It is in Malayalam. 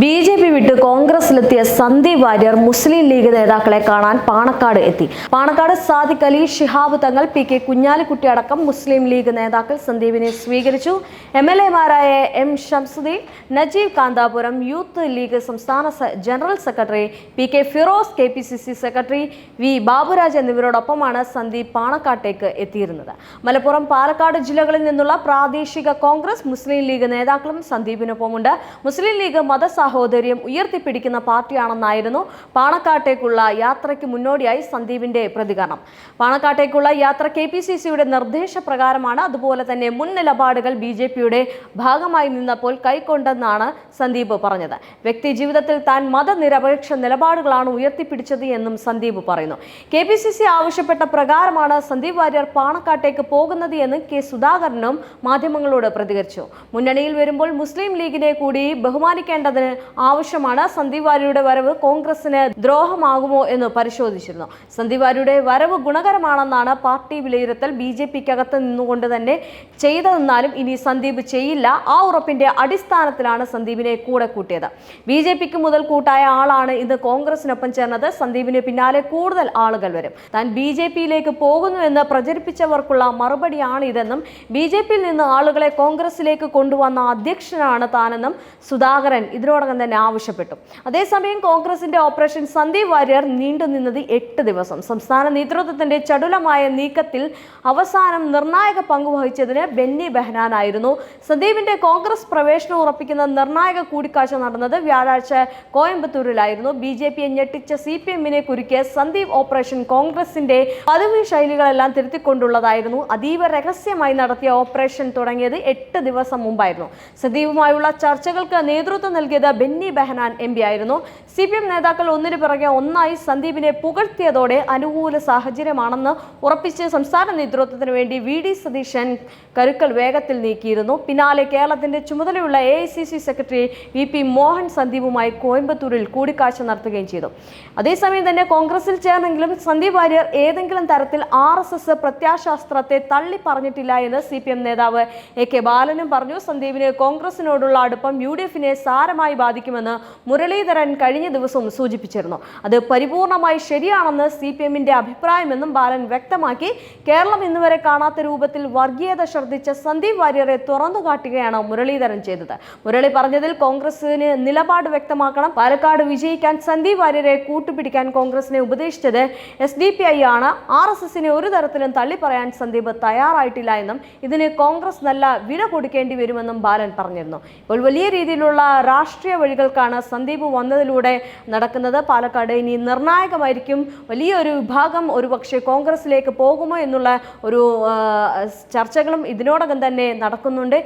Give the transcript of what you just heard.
ബി ജെ പി വിട്ട് കോൺഗ്രസിലെത്തിയ സന്ദീപ് വാര്യർ മുസ്ലിം ലീഗ് നേതാക്കളെ കാണാൻ പാണക്കാട് എത്തി. പാണക്കാട് സാദിഖ് അലി ഷിഹാബ് തങ്ങൾ പി കെ കുഞ്ഞാലിക്കുട്ടി അടക്കം മുസ്ലിം ലീഗ് നേതാക്കൾ സന്ദീപിനെ സ്വീകരിച്ചു. എം എൽ എമാരായ M Shamsuddin Najeeb Kanthapuram youth league സംസ്ഥാന general secretary P K Firoz K P C C secretary V Baburaj എന്നിവരോടൊപ്പമാണ് Sandeep പാണക്കാട്ടേക്ക് എത്തിയിരുന്നത്. മലപ്പുറം പാലക്കാട് ജില്ലകളിൽ നിന്നുള്ള പ്രാദേശിക കോൺഗ്രസ് മുസ്ലിം ലീഗ് നേതാക്കളും സന്ദീപിനൊപ്പമുണ്ട്. മുസ്ലിം ലീഗ് മതസാഹോദര്യം ഉയർത്തിപ്പിടിക്കുന്ന പാർട്ടിയാണെന്നായിരുന്നു പാണക്കാട്ടേക്കുള്ള യാത്രയ്ക്ക് മുന്നോടിയായി സന്ദീപിന്റെ പ്രതികരണം. പാണക്കാട്ടേക്കുള്ള യാത്ര കെ പി സി സിയുടെ നിർദ്ദേശപ്രകാരമാണ്. അതുപോലെ തന്നെ മുൻ നിലപാടുകൾ ബി ജെ പിയുടെ ഭാഗമായി നിന്നപ്പോൾ കൈക്കൊണ്ടെന്നാണ് സന്ദീപ് പറഞ്ഞത്. വ്യക്തി ജീവിതത്തിൽ താൻ മതനിരപേക്ഷ നിലപാടുകളാണ് ഉയർത്തിപ്പിടിച്ചത് എന്നും സന്ദീപ് പറയുന്നു. കെ പി സി സി ആവശ്യപ്പെട്ട പ്രകാരമാണ് സന്ദീപ് വാര്യർ പാണക്കാട്ടേക്ക് പോകുന്നത് എന്ന് കെ സുധാകരനും മാധ്യമങ്ങളോട് പ്രതികരിച്ചു. മുന്നണിയിൽ വരുമ്പോൾ മുസ്ലിം ലീഗിനെ കൂടി ബഹുമാനിക്കേണ്ടതിന് ആവശ്യമാണ്. സന്ദീപ് വാര്യരുടെ വരവ് കോൺഗ്രസിന് ദ്രോഹമാകുമോ എന്ന് പരിശോധിച്ചിരുന്നു. സന്ദീപ് വാര്യരുടെ വരവ് ഗുണകരമാണെന്നാണ് പാർട്ടി വിലയിരുത്തൽ. ബി ജെ പിക്കകത്ത് നിന്നുകൊണ്ട് തന്നെ ചെയ്തതെന്നാലും ഇനി സന്ദീപ് ചെയ്യില്ല. ആ ഉറപ്പിന്റെ അടിസ്ഥാനത്തിലാണ് സന്ദീപിനെ കൂടെ കൂട്ടിയത്. ബി ജെ പിക്ക് മുതൽ കൂട്ടായ ആളാണ് ഇന്ന് കോൺഗ്രസിനൊപ്പം ചേർന്നത്. സന്ദീപിന് പിന്നാലെ കൂടുതൽ ആളുകൾ വരും. താൻ ബി ജെ പിയിലേക്ക് പോകുന്നുവെന്ന് പ്രചരിപ്പിച്ചവർക്കുള്ള മറുപടിയാണ് ഇതെന്നും ബി ജെ പിയിൽ നിന്ന് ആളുകളെ കോൺഗ്രസിലേക്ക് കൊണ്ടുവന്ന അധ്യക്ഷനാണ് താനെന്നും സുധാകരൻ ഇതിനോടകം തന്നെ ആവശ്യപ്പെട്ടു. അതേസമയം കോൺഗ്രസിന്റെ ഓപ്പറേഷൻ സന്ദീപ് വാര്യർ നീണ്ടുനിന്നത് എട്ട് ദിവസം. സംസ്ഥാന നേതൃത്വത്തിന്റെ ചടുലമായ നീക്കത്തിൽ അവസാനം നിർണായക പങ്കുവഹിച്ചതിന് ബെന്നി ബെഹനാനായിരുന്നു. സന്ദീപിന്റെ കോൺഗ്രസ് പ്രവേശനം ഉറപ്പിക്കുന്ന നിർണായക കൂടിക്കാഴ്ച നടന്നത് വ്യാഴാഴ്ച കോയമ്പത്തൂരിലായിരുന്നു. ബി ജെ പിയെ ഞെട്ടിച്ച സി പി എമ്മിനെ കുരുക്കിയ സന്ദീപ് ഓപ്പറേഷൻ കോൺഗ്രസിന്റെ പദവി ശൈലികളെല്ലാം തിരുത്തിക്കൊണ്ടുള്ളതായിരുന്നു. അതീവ രഹസ്യമായി നടത്തിയ ഓപ്പറേഷൻ തുടങ്ങിയത് എട്ട് ദിവസം മുമ്പായിരുന്നു. സന്ദീപുമായുള്ള ചർച്ചകൾക്ക് നേതൃത്വം നൽകിയത് ബെന്നി ബെഹനാൻ എം ആയിരുന്നു. സി പി എം നേതാക്കൾ ഒന്നിനു പിറകെ ഒന്നായി സന്ദീപിനെ പുകഴ്ത്തിയതോടെ അനുകൂല സാഹചര്യമാണെന്ന് ഉറപ്പിച്ച് സംസ്ഥാന നേതൃത്വത്തിന് വേണ്ടി വി ഡി സതീശൻ കരുക്കൾ വേഗത്തിൽ നീക്കിയിരുന്നു. പിന്നാലെ കേരളത്തിന്റെ ചുമതലയുള്ള A secretary V P Mohan സന്ദീപുമായി കോയമ്പത്തൂരിൽ കൂടിക്കാഴ്ച നടത്തുകയും ചെയ്തു. അതേസമയം തന്നെ കോൺഗ്രസിൽ ചേർന്നെങ്കിലും സന്ദീപ് വാര്യർ ഏതെങ്കിലും തരത്തിൽ ആർ എസ് എസ് പ്രത്യാശാസ്ത്രത്തെ തള്ളി പറഞ്ഞിട്ടില്ല എന്ന് സി പി എം നേതാവ് എ കെ ബാലനും പറഞ്ഞു. സന്ദീപിന് കോൺഗ്രസിനോടുള്ള അടുപ്പം യു ഡി എഫിനെ സാരമായി ബാധിക്കുമെന്ന് മുരളീധരൻ കഴിഞ്ഞ ദിവസവും സൂചിപ്പിച്ചിരുന്നു. അത് പരിപൂർണമായി ശരിയാണെന്ന് സി പി എമ്മിന്റെ അഭിപ്രായമെന്നും ബാലൻ വ്യക്തമാക്കി. കേരളം ഇന്നുവരെ കാണാത്ത രൂപത്തിൽ വർഗീയത ശ്രദ്ധിച്ച സന്ദീപ് വാര്യരെ തുറന്നു കാട്ടുകയാണ് മുരളീധരൻ ചെയ്തത്. മുരളി പറഞ്ഞതിൽ കോൺഗ്രസിന് നിലപാട് വ്യക്തമാക്കണം. പാലക്കാട് വിജയിക്കാൻ സന്ദീപ് വാര്യരെ കൂട്ടുപിടിക്കാൻ കോൺഗ്രസിനെ ഉപദേശിച്ചത് എസ് ഡി പി ഐ ആണ്. ആർ എസ് എസിനെ ഒരു തരത്തിലും തള്ളിപ്പറയാൻ സന്ദീപ് തയ്യാറായിട്ടില്ല എന്നും ഇതിന് കോൺഗ്രസ് നല്ല വില കൊടുക്കേണ്ടി വരുമെന്നും ബാലൻ പറഞ്ഞിരുന്നു. ഇപ്പോൾ വലിയ രീതിയിലുള്ള രാഷ്ട്രീയ വഴികൾക്കാണ് സന്ദീപ് വന്നതിലൂടെ നടക്കുന്നത്. പാലക്കാട് ഇനി നിർണായകമായിരിക്കും. വലിയൊരു വിഭാഗം ഒരു പക്ഷേ കോൺഗ്രസിലേക്ക് പോകുമോ എന്നുള്ള ഒരു ചർച്ചകളും ഇതിനോടകം തന്നെ നടക്കുന്നുണ്ട്.